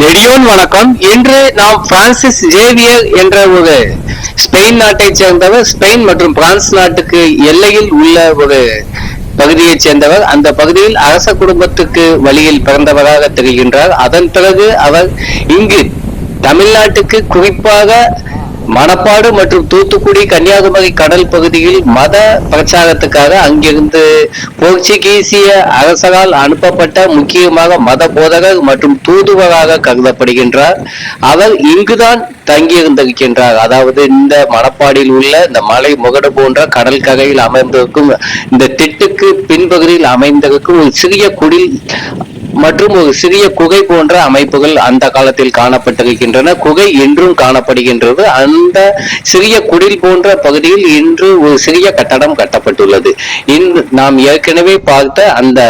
நெடியோன் வணக்கம். இன்று நாம் பிரான்சிஸ் ஜேவியர் என்ற ஒரு ஸ்பெயின் நாட்டை சேர்ந்தவர் ஸ்பெயின் மற்றும் பிரான்ஸ் நாட்டுக்கு எல்லையில் உள்ள ஒரு பகுதியைச் சேர்ந்தவர். அந்த பகுதியில் அரச குடும்பத்துக்கு வழியில் பிறந்தவராக தெரிகின்றார் அதன் பிறகு அவர் இங்கு தமிழ்நாட்டுக்கு குறிப்பாக மணப்பாடு மற்றும் தூத்துக்குடி கன்னியாகுமரி கடல் பகுதியில் மத பிரச்சாரத்துக்காக அங்கிருந்து போர்ச்சுகீசிய அரசரால் அனுப்பப்பட்ட முக்கியமாக மத போதகர் மற்றும் தூதுவராக கருதப்படுகின்றார். அவர் இங்குதான் தங்கியிருந்திருக்கின்றார். அதாவது இந்த மணப்பாடியில் உள்ள இந்த மலை முகடு போன்ற கடல் கரையில் அமைந்திருக்கும் இந்த திட்டுக்கு பின்பகுதியில் அமைந்திருக்கும் ஒரு சிறிய குடில் மற்றும் ஒரு சிறிய குகை போன்ற அமைப்புகள் அந்த காலத்தில் காணப்பட்டிருக்கின்றன. குகை இன்றும் காணப்படுகின்றது. அந்த சிறிய குடில் போன்ற பகுதியில் இன்று ஒரு சிறிய கட்டடம் கட்டப்பட்டுள்ளது. இன்று நாம் ஏற்கனவே பார்த்த அந்த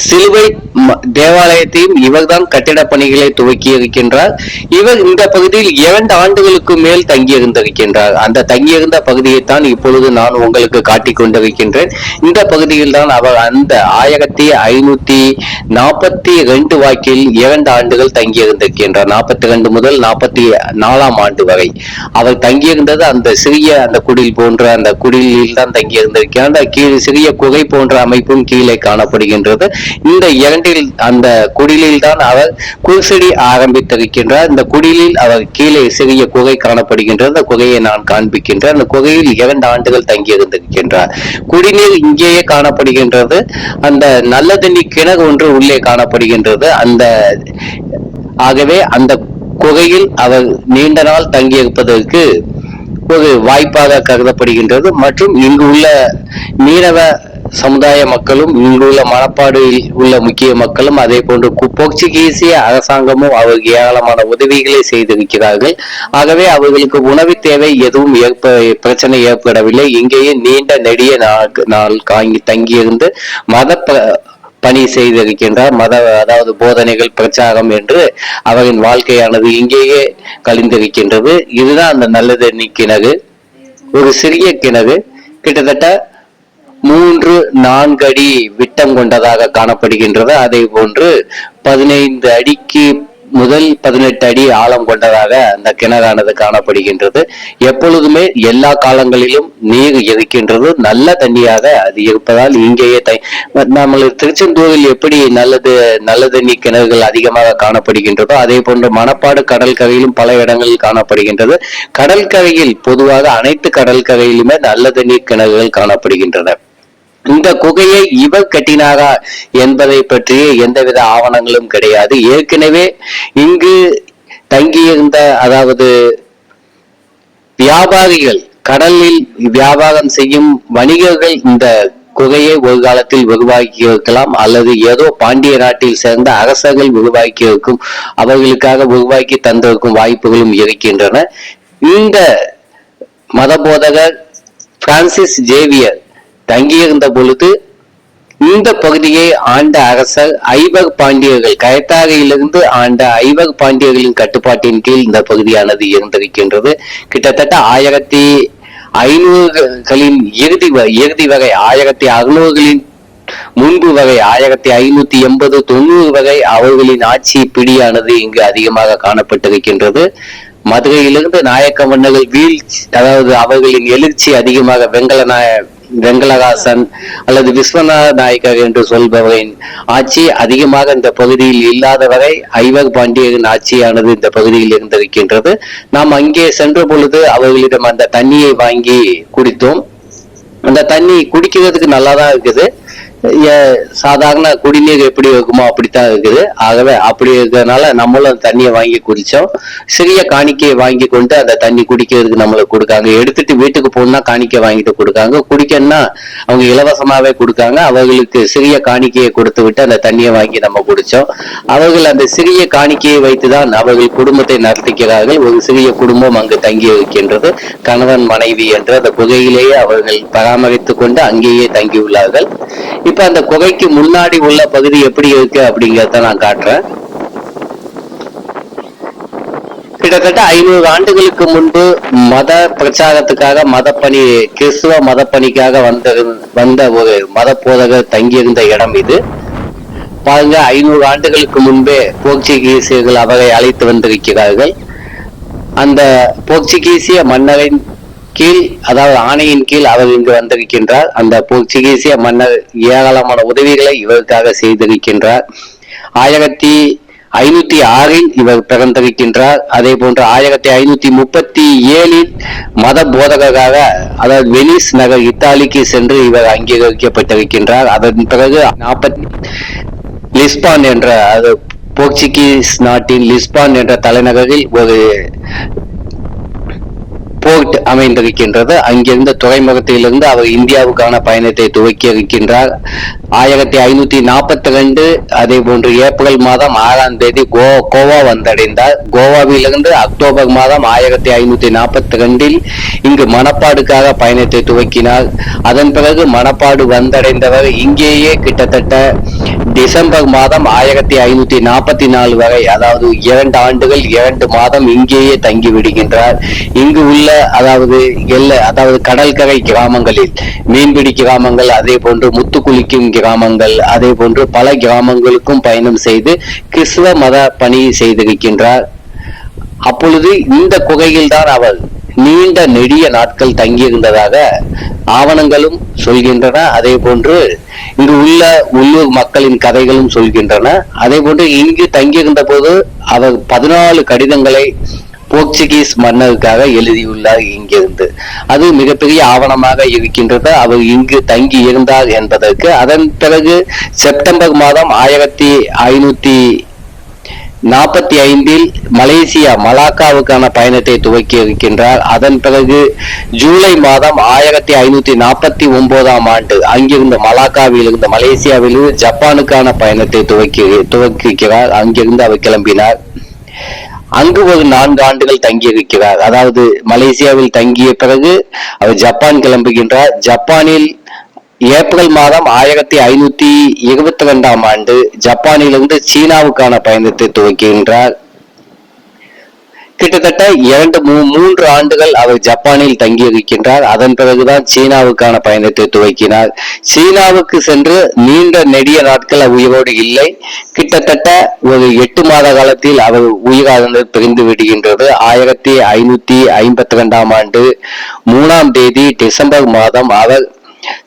சிலுவை ம- தேவாலயத்தையும் இவர்தான் கட்டிட பணிகளை துவக்கி இருக்கின்றார் இவர் இந்த பகுதியில் இரண்டு ஆண்டுகளுக்கு மேல் தங்கியிருந்திருக்கின்றார். அந்த தங்கியிருந்த பகுதியைத்தான் இப்பொழுது நான் உங்களுக்கு காட்டிக் கொண்டிருக்கின்றேன். இந்த பகுதியில் தான் அவர் அந்த ஆயிரத்தி ஐநூத்தி நாற்பத்தி ரெண்டு வாக்கில் இரண்டு ஆண்டுகள் தங்கியிருந்திருக்கின்றார். நாற்பத்தி ரெண்டு முதல் நாற்பத்தி நாலாம் ஆண்டு வரை. அவர் தங்கியிருந்தது அந்த சிறிய அந்த குடில் போன்ற அந்த குடிலில் தான் தங்கியிருந்திருக்கிறார். அந்த கீழ் சிறிய குகை போன்ற அமைப்பும் கீழே காணப்படுகின்றது. இந்த இரண்டில் அந்த குடிலில் தான் அவர் குருசடி ஆரம்பித்திருக்கின்றார். இந்த குடிலில் அவர் கீழே சிறிய குகை காணப்படுகின்றது. அந்த குகையை நான் காண்பிக்கின்றேன். அந்த குகையில் இரண்டு ஆண்டுகள் தங்கியிருந்திருக்கின்றார். குடிநீர் இங்கேயே காணப்படுகின்றது. அந்த நல்ல தண்ணி கிணறு ஒன்று உள்ளே காணப்படுகின்றது. அந்த ஆகவே அந்த குகையில் அவர் நீண்ட நாள் தங்கியிருப்பதற்கு ஒரு வாய்ப்பாக கருதப்படுகின்றது. மற்றும் இங்கு உள்ள மீனவ சமுதாய மக்களும் இங்குள்ள மணப்பாடில் உள்ள முக்கிய மக்களும் அதே போன்று போர்ச்சுகீசிய அரசாங்கமும் அவருக்கு ஏராளமான உதவிகளை செய்திருக்கிறார்கள். ஆகவே அவர்களுக்கு உணவு தேவை எதுவும் ஏற்ப பிரச்சனை ஏற்படவில்லை. இங்கேயே நீண்ட நெடிய நாள் நாள் காங்கி தங்கியிருந்து மத ப- பணி செய்திருக்கின்றார். மத அதாவது போதனைகள் பிரச்சாரம் என்று அவரின் வாழ்க்கையானது இங்கேயே கழிந்திருக்கின்றது. இதுதான் அந்த நல்லது கிணறு. ஒரு சிறிய கிணறு. கிட்டத்தட்ட மூன்று நான்கு அடி விட்டம் கொண்டதாக காணப்படுகின்றது. அதே போன்று பதினைந்து அடிக்கு முதல் பதினெட்டு அடி ஆழம் கொண்டதாக அந்த கிணறானது காணப்படுகின்றது. எப்பொழுதுமே எல்லா காலங்களிலும் நீர் இருக்கின்றது. நல்ல தண்ணியாக அது இருப்பதால் இங்கேயே தை நம்ம திருச்செந்தூரில் எப்படி நல்லது நல்ல தண்ணி கிணறுகள் அதிகமாக காணப்படுகின்றதோ அதே போன்று மணப்பாடு கடற்கரையிலும் பல இடங்களில் காணப்படுகின்றது. கடற்கரையில் பொதுவாக அனைத்து கடற்கரையிலுமே நல்ல தண்ணீர் கிணறுகள் காணப்படுகின்றன. இந்த குகையை இவர் கட்டினாரா என்பதை பற்றிய எந்தவித ஆவணங்களும் கிடையாது. ஏற்கனவே இங்கு தங்கியிருந்த அதாவது வியாபாரிகள் கடலில் வியாபாரம் செய்யும் வணிகர்கள் இந்த குகையை ஒரு காலத்தில் உருவாக்கி இருக்கலாம் அல்லது ஏதோ பாண்டிய நாட்டில் சேர்ந்த அரசர்கள் உருவாக்கி இருக்கும் அவர்களுக்காக உருவாக்கி தந்திருக்கும் வாய்ப்புகளும் இருக்கின்றன. இந்த மதபோதகர் பிரான்சிஸ் ஜேவியர் தங்கியிருந்த பொழுது இந்த பகுதியை ஆண்ட அரசர் ஐவர் பாண்டியர்கள் கயத்தாரையிலிருந்து ஆண்ட ஐவர் பாண்டியர்களின் கட்டுப்பாட்டின் கீழ் இந்த பகுதியானது இருந்திருக்கின்றது. கிட்டத்தட்ட ஆயிரத்தி ஐநூறுகளின் இறுதி வ- இறுதி வரை ஆயிரத்தி அறுநூறுகளின் முன்பு வரை ஆயிரத்தி ஐநூத்தி எண்பது தொண்ணூறு வரை அவர்களின் ஆட்சி பிடியானது இங்கு அதிகமாக காணப்பட்டிருக்கின்றது. மதுரையிலிருந்து நாயக்க மன்னர்கள் வீழ்ச்சி அதாவது அவர்களின் எழுச்சி அதிகமாக வெங்கல நாய வெங்கலகாசன் அல்லது விஸ்வநாத நாயக்கர் என்று சொல்பவரின் ஆட்சி அதிகமாக இந்த பகுதியில் இல்லாத வரை ஐவர் பாண்டியரின் ஆட்சியானது இந்த பகுதியில் இருந்திருக்கின்றது. நாம் அங்கே சென்ற பொழுது அவர்களிடம் அந்த தண்ணியை வாங்கி குடித்தோம். அந்த தண்ணி குடிக்கிறதுக்கு நல்லா தான் இருக்குது. சாதாரண குடிநீர் எப்படி இருக்குமோ அப்படித்தான் இருக்குது. ஆகவே அப்படி இருக்கிறதுனால நம்மளும் தண்ணியை வாங்கி குடிச்சோம் சிறிய காணிக்கையை வாங்கி கொண்டு அந்த தண்ணி குடிக்கிறதுக்கு நம்மளுக்கு கொடுக்காங்க. எடுத்துட்டு வீட்டுக்கு போனா காணிக்கை வாங்கிட்டு கொடுக்காங்க. குடிக்கணும்னா அவங்க இலவசமாவே கொடுக்காங்க. அவர்களுக்கு சிறிய காணிக்கையை கொடுத்து விட்டு அந்த தண்ணியை வாங்கி நம்ம குடிச்சோம் அவர்கள் அந்த சிறிய காணிக்கையை வைத்துதான் அவர்கள் குடும்பத்தை நடத்துகிறார்கள். ஒரு சிறிய குடும்பம் அங்கு தங்கி இருக்கின்றது. கணவன் மனைவி என்று அந்த குகையிலேயே அவர்கள் பராமரித்துக் கொண்டு அங்கேயே தங்கியுள்ளார்கள். இப்ப அந்த குகைக்கு முன்னாடி உள்ள பகுதி எப்படி இருக்கு அப்படிங்கறத நான் காட்டுறேன். கிட்டத்தட்ட ஐநூறு ஆண்டுகளுக்கு முன்பு மத பிரச்சாரத்துக்காக மதப்பணி கிறிஸ்துவ மதப்பணிக்காக வந்த வந்த ஒரு மத போதகர் தங்கியிருந்த இடம் இது. பாருங்க ஐநூறு ஆண்டுகளுக்கு முன்பே போர்ச்சுகீசியர்கள் அவரை அழைத்து வந்திருக்கிறார்கள். அந்த போர்ச்சுகீசிய மன்னரின் கீழ் அதாவது ஆணையின் கீழ் அவர் இங்கு வந்திருக்கின்றார். அந்த போர்ச்சுகீசிய மன்னர் ஏராளமான உதவிகளை இவருக்காக செய்திருக்கின்றார். ஆயிரத்தி ஐநூத்தி ஆறில் இவர் பிறந்திருக்கின்றார். அதே போன்று ஆயிரத்தி ஐநூத்தி முப்பத்தி ஏழில் மத போதகராக அதாவது வெனிஸ் நகர் இத்தாலிக்கு சென்று இவர் அங்கீகரிக்கப்பட்டிருக்கின்றார். அதன் பிறகு நாற்பத்தி லிஸ்பான் என்ற அது போர்ச்சுகீஸ் நாட்டின் லிஸ்பான் என்ற தலைநகரில் ஒரு போர்ட் அமைந்திருக்கின்றது. அங்கிருந்த துறைமுகத்திலிருந்து அவர் இந்தியாவுக்கான பயணத்தை துவக்கி இருக்கின்றார். ஆயிரத்தி ஐநூத்தி நாற்பத்தி ரெண்டு அதே போன்று ஏப்ரல் மாதம் ஆறாம் தேதி கோ கோவா வந்தடைந்தார். கோவாவிலிருந்து அக்டோபர் மாதம் ஆயிரத்தி ஐநூத்தி நாற்பத்தி ரெண்டில் இங்கு மணப்பாடுக்காக பயணத்தை துவக்கினார். அதன் பிறகு மணப்பாடு வந்தடைந்தவர் இங்கேயே கிட்டத்தட்ட டிசம்பர் மாதம் ஆயிரத்தி ஐநூத்தி நாற்பத்தி நாலு வரை அதாவது இரண்டு ஆண்டுகள் இரண்டு மாதம் இங்கேயே தங்கி விடுகின்றார். இங்கு உள்ள அதாவது எல்லை அதாவது கடற்கரை கிராமங்களில் மீன்பிடி கிராமங்கள் அதே போன்று முத்து குளிக்கும் கிராமங்கள் அதே போன்று பல கிராமங்களுக்கும் பயணம் செய்து கிறிஸ்துவ மத பணி செய்திருக்கின்றார். அப்பொழுது இந்த குகையில்தான் அவர் நீண்ட நெடிய நாட்கள் தங்கியிருந்ததாக ஆவணங்களும் சொல்கின்றன. அதே போன்று இங்கு உள்ள உள்ளூர் மக்களின் கதைகளும் சொல்கின்றன. அதே போன்று இங்கு தங்கியிருந்த போது அவர் பதினாலு கடிதங்களை போர்ச்சுகீஸ் மன்னருக்காக எழுதியுள்ளார் இங்கிருந்து. அது மிகப்பெரிய ஆவணமாக இருக்கின்றது. அவர் இங்கு தங்கி இருந்தார் என்பதற்கு. அதன் பிறகு செப்டம்பர் மாதம் ஆயிரத்தி ஐநூத்தி நாற்பத்தி ஐந்தில் மலேசியா மலாக்காவுக்கான பயணத்தை துவக்கி இருக்கின்றார் அதன் பிறகு ஜூலை மாதம் ஆயிரத்தி ஐநூத்தி நாற்பத்தி ஒன்பதாம் ஆண்டு அங்கிருந்து மலாக்காவில் இருந்து மலேசியாவிலிருந்து ஜப்பானுக்கான பயணத்தை துவக்கி துவக்கிக்கிறார் அங்கிருந்து அவர் கிளம்பினார். அங்கு ஒரு நான்கு ஆண்டுகள் தங்கியிருக்கிறார். அதாவது மலேசியாவில் தங்கிய பிறகு அவர் ஜப்பான் கிளம்புகின்றார். ஜப்பானில் ஏப்ரல் மாதம் ஆயிரத்தி ஐநூத்தி இருபத்தி ரெண்டாம் ஆண்டு ஜப்பானிலிருந்து சீனாவுக்கான பயணத்தை துவக்குகின்றார். கிட்டத்தட்ட இரண்டு மூ- மூன்று ஆண்டுகள் அவர் ஜப்பானில் தங்கியிருக்கின்றார். அதன் பிறகுதான் சீனாவுக்கான பயணத்தை துவக்கினார். சீனாவுக்கு சென்று நீண்ட நெடிய நாட்கள் உயிரோடு இல்லை. கிட்டத்தட்ட ஒரு எட்டு மாத காலத்தில் அவர் உயிரானது பிரிந்து விடுகின்றது. ஆயிரத்தி ஐநூத்தி ஐம்பத்தி ரெண்டாம் ஆண்டு மூணாம் தேதி டிசம்பர் மாதம் அவர்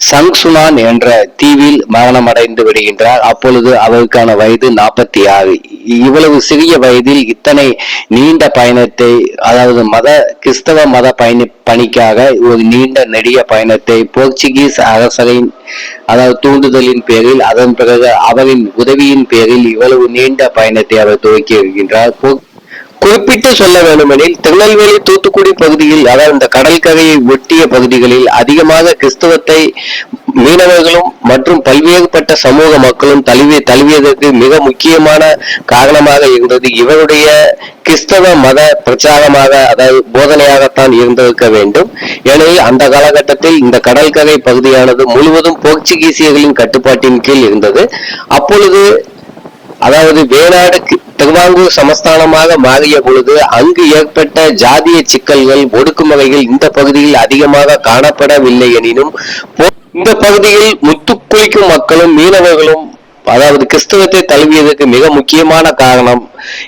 சங்சுனான் என்ற தீவில் மரணமடைந்து விடுகின்றார். அப்பொழுது அவருக்கான வயது நாற்பத்தி ஆறு. இவ்வளவு சிறிய வயதில் இத்தனை நீண்ட பயணத்தை அதாவது மத கிறிஸ்தவ மத பயணி பணிக்காக ஒரு நீண்ட நெடிய பயணத்தை போர்ச்சுகீஸ் அரசரின் அதாவது தூண்டுதலின் பேரில் அதன் பிறகு அவரின் உதவியின் பேரில் இவ்வளவு நீண்ட பயணத்தை அவர் துவக்கி வருகின்றார் போ- குறிப்பிட்டு சொல்ல வேண்டுமெனில் திருநெல்வேலி தூத்துக்குடி பகுதியில் அதாவது இந்த கடற்கரையை ஒட்டிய பகுதிகளில் அதிகமாக கிறிஸ்தவத்தை மீனவர்களும் மற்றும் பல்வேறுபட்ட சமூக மக்களும் தழுவி தழுவியதற்கு மிக முக்கியமான காரணமாக இருந்தது. இவருடைய கிறிஸ்தவ மத பிரச்சாரமாக அதாவது போதனையாகத்தான் இருந்திருக்க வேண்டும். ஏனெனில் அந்த காலகட்டத்தில் இந்த கடற்கரை பகுதியானது முழுவதும் போர்ச்சுகீசியர்களின் கட்டுப்பாட்டின் கீழ் இருந்தது. அப்பொழுது அதாவது வேணாடு திருவாங்கூர் சமஸ்தானமாக மாறிய பொழுது அங்கு ஏற்பட்ட ஜாதிய சிக்கல்கள் ஒடுக்குமுறைகள் இந்த பகுதியில் அதிகமாக காணப்படவில்லை எனினும் போ- இந்த பகுதியில் முத்துக்குளிக்கும் மக்களும் மீனவர்களும் அதாவது கிறிஸ்தவத்தை தழுவியதற்கு மிக முக்கியமான காரணம்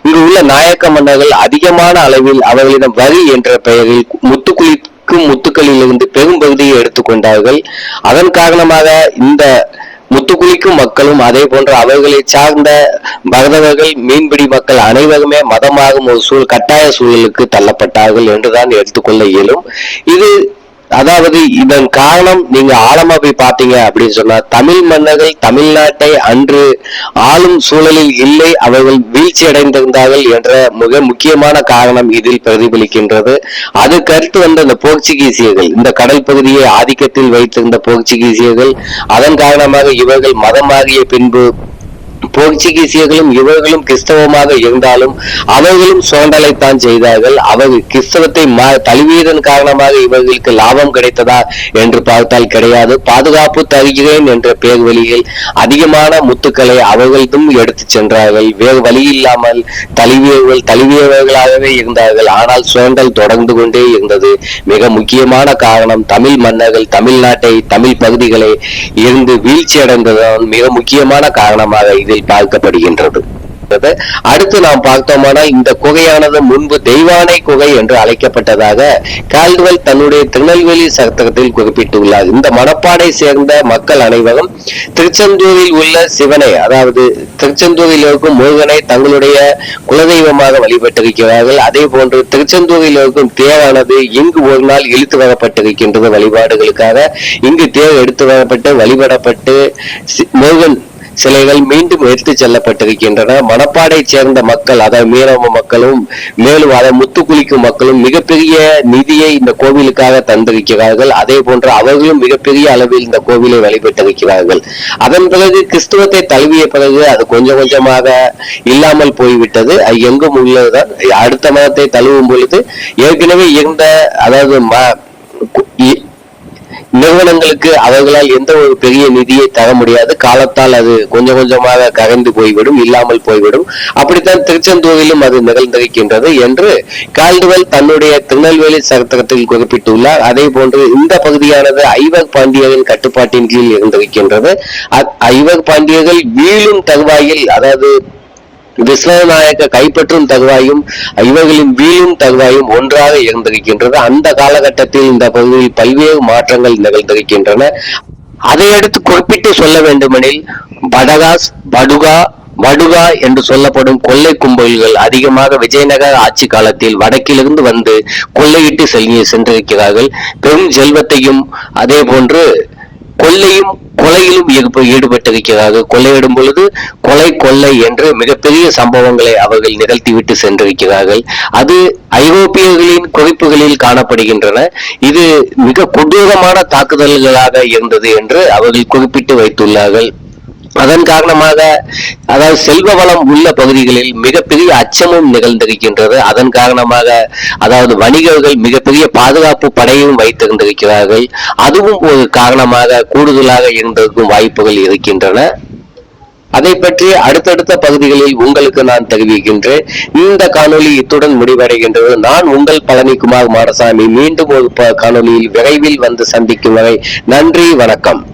இங்கு உள்ள நாயக்க மன்னர்கள் அதிகமான அளவில் அவர்களிடம் வரி என்ற பெயரில் முத்துக்குளிக்கும் முத்துக்களிலிருந்து பெரும் பகுதியை எடுத்துக்கொண்டார்கள். அதன் காரணமாக இந்த முத்துக்குளிக்கும் மக்களும் அதே போன்ற அவர்களை சார்ந்த மகதவர்கள் மீன்பிடி மக்கள் அனைவருமே மதமாகும் ஒரு சூழ் கட்டாய சூழலுக்கு தள்ளப்பட்டார்கள் என்றுதான் எடுத்துக்கொள்ள இயலும். இது அதாவது இதன் காரணம் நீங்க ஆழமா போய் பார்த்தீங்க அப்படின்னு சொன்னா தமிழ் மன்னர்கள் தமிழ்நாட்டை அன்று ஆளும் சூழலில் இல்லை அவர்கள் வீழ்ச்சி அடைந்திருந்தார்கள் என்ற மிக முக்கியமான காரணம் இதில் பிரதிபலிக்கின்றது. அது கருத்து வந்த இந்த போர்ச்சுகீசியர்கள் இந்த கடல் பகுதியை ஆதிக்கத்தில் வைத்திருந்த போர்ச்சுகீசியர்கள் அதன் காரணமாக இவர்கள் மதமாகிய பின்பு போர்ச்சுகீசியர்களும் இவர்களும் கிறிஸ்தவமாக இருந்தாலும் அவர்களும் சுரண்டலைத்தான் செய்தார்கள். அவர்கள் கிறிஸ்தவத்தை மா- தழுவியதன் காரணமாக இவர்களுக்கு லாபம் கிடைத்ததா என்று பார்த்தால் கிடையாது. பாதுகாப்பு தருகிறேன் என்ற பேர் வழியில் அதிகமான முத்துக்களை அவர்களும் எடுத்துச் சென்றார்கள். வேறு வழி இல்லாமல் தழுவியவர்கள் தழுவியவர்களாகவே இருந்தார்கள். ஆனால் சுரண்டல் தொடர்ந்து கொண்டே இருந்தது. மிக முக்கியமான காரணம் தமிழ் மன்னர்கள் தமிழ்நாட்டை தமிழ் பகுதிகளை இருந்து வீழ்ச்சி அடைந்ததுதான் மிக முக்கியமான காரணமாக இது இதில் பார்க்கப்படுகின்றது. அடுத்து நாம் பார்த்தோமானா இந்த குகையானது முன்பு தெய்வானை குகை என்று அழைக்கப்பட்டதாக கால்டுவெல் தன்னுடைய திருநெல்வேலி சட்டத்தில் குறிப்பிட்டுள்ளார். இந்த மணப்பாடை சேர்ந்த மக்கள் அனைவரும் திருச்செந்தூரில் உள்ள சிவனை அதாவது திருச்செந்தூரில் இருக்கும் முருகனை தங்களுடைய குலதெய்வமாக வழிபட்டிருக்கிறார்கள். அதே போன்று திருச்செந்தூரில் இருக்கும் தேரானது இங்கு ஒரு நாள் இழுத்து வரப்பட்டிருக்கின்றது வழிபாடுகளுக்காக. இங்கு தேர் எடுத்து வரப்பட்டு வழிபடப்பட்டு முருகன் சிலைகள் மீண்டும் எடுத்துச் செல்லப்பட்டிருக்கின்றன. மணப்பாடை சேர்ந்த மக்கள் அதாவது மீனவ மக்களும் மேலும் அதை முத்து குளிக்கும் மக்களும் மிகப்பெரிய நிதியை இந்த கோவிலுக்காக தந்திருக்கிறார்கள். அதே போன்று அவர்களும் மிகப்பெரிய அளவில் இந்த கோவிலை வழிபட்டிருக்கிறார்கள். அதன் பிறகு கிறிஸ்துவத்தை தழுவிய பிறகு அது கொஞ்சம் கொஞ்சமாக இல்லாமல் போய்விட்டது. அது எங்கும் உள்ளதுதான். அடுத்த மதத்தை தழுவும் பொழுது ஏற்கனவே இருந்த அதாவது ம- நிறுவனங்களுக்கு அவர்களால் எந்த ஒரு பெரிய நிதியை தர முடியாது. காலத்தால் அது கொஞ்சம் கொஞ்சமாக கரைந்து போய்விடும் இல்லாமல் போய்விடும். அப்படித்தான் திருச்செந்தூரிலும் அது நிகழ்ந்திருக்கின்றது என்று கால்டுவெல் தன்னுடைய திருநெல்வேலி சரித்திரத்தில் குறிப்பிட்டுள்ளார். அதே போன்று இந்த பகுதியானது ஐவர் பாண்டியரின் கட்டுப்பாட்டின் கீழ் இருந்திருக்கின்றது. ஐவர் பாண்டியர்கள் வீழும் தருவாயில் அதாவது விஸ்வநாயக கைப்பற்றும் தகுவாயும் இவர்களின் வீழும் தகுவாயும் ஒன்றாக இருந்திருக்கின்றது. அந்த காலகட்டத்தில் இந்த பகுதியில் பல்வேறு மாற்றங்கள் நிகழ்ந்திருக்கின்றன. அதையடுத்து குறிப்பிட்டு சொல்ல வேண்டுமெனில் படகாஸ் படுகா வடுகா என்று சொல்லப்படும் கொள்ளை கும்பல்கள் அதிகமாக விஜயநகர ஆட்சி காலத்தில் வடக்கிலிருந்து வந்து கொள்ளையிட்டு செல்கி சென்றிருக்கிறார்கள். பெரும் செல்வத்தையும் அதே போன்று கொள்ளையும் கொலையிலும் ஈடுபட்டிருக்கிறார்கள். கொள்ளையிடும் பொழுது கொலை கொள்ளை என்று மிகப்பெரிய சம்பவங்களை அவர்கள் நிகழ்த்திவிட்டு சென்றிருக்கிறார்கள். அது ஐரோப்பியர்களின் குறிப்புகளில் காணப்படுகின்றன. இது மிக கொடூரமான தாக்குதல்களாக இருந்தது என்று அவர்கள் குறிப்பிட்டு வைத்துள்ளார்கள். அதன் காரணமாக அதாவது செல்வ வளம் உள்ள பகுதிகளில் மிகப்பெரிய அச்சமும் நிகழ்ந்திருக்கின்றது. அதன் காரணமாக அதாவது வணிகர்கள் மிகப்பெரிய பாதுகாப்பு படையும் வைத்திருந்திருக்கிறார்கள். அதுவும் ஒரு காரணமாக கூடுதலாக இருந்திருக்கும் வாய்ப்புகள் இருக்கின்றன. அதை பற்றி அடுத்தடுத்த பகுதிகளில் உங்களுக்கு நான் தெரிவிக்கின்றேன். இந்த காணொளி இத்துடன் முடிவடைகின்றது. நான் உங்கள் பழனிக்குமார் மாடசாமி. மீண்டும் ஒரு ப- விரைவில் வந்து சந்திக்கும் வரை நன்றி வணக்கம்.